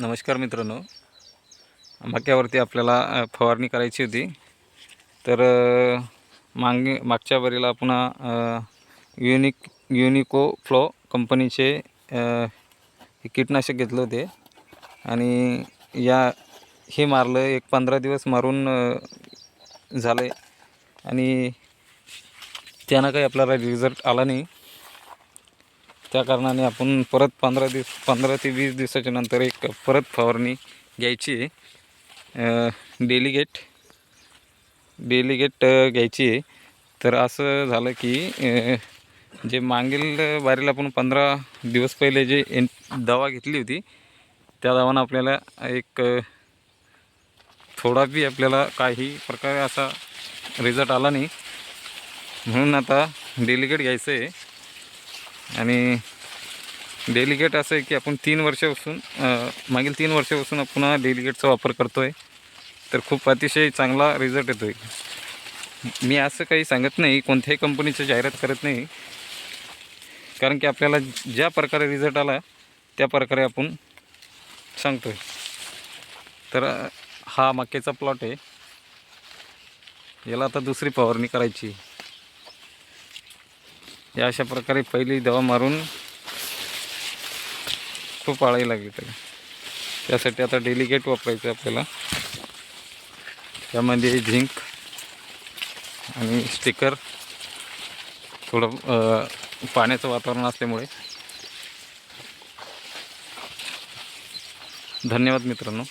नमस्कार मित्रांनो. मक्यावरती आपल्याला फवारणी करायची होती. तर मागे मागच्या वरीला पुन्हा युनिक युनिको फ्लो कंपनीचे कीटनाशक घेतलं होते. आणि या हे मारलं एक पंधरा दिवस मारून झालं झालं आणि त्यानं काही आपल्याला रिझल्ट आला नाही. त्या कारणाने आपण परत पंधरा दिवस पंधरा ते वीस दिवसाच्या नंतर एक परत फवारणी घ्यायची आहे. डेलिगेट डेलिगेट घ्यायची आहे. तर असं झालं की जे मागील बारीला आपण पंधरा दिवस पहिले जे एन दवा घेतली होती त्या दवानं आपल्याला एक थोडा बी आपल्याला काही प्रकारे असा रिझल्ट आला नाही. म्हणून आता डेलिगेट घ्यायचं आहे. आणि डेलिगेट असं आहे की आपण तीन वर्षापासून मागील तीन वर्षापासून आपण डेलिगेटचा वापर करतो आहे तर खूप अतिशय चांगला रिझल्ट येतो आहे मी असं काही सांगत नाही कोणत्याही कंपनीचं जाहिरात करत नाही. कारण की आपल्याला ज्या प्रकारे रिझल्ट आला त्या प्रकारे आपण सांगतो आहे तर हा मक्याचा प्लॉट आहे. याला आता दुसरी फवारणी करायची. आहे. या अशा प्रकारे पहिली दवा मारून खूप आळायला लागली त्याला. त्यासाठी आता डेलिकेट वापरायचं आपल्याला. त्यामध्ये झिंक आणि स्टिकर थोडं पाण्याचं वातावरण असल्यामुळे. धन्यवाद मित्रांनो.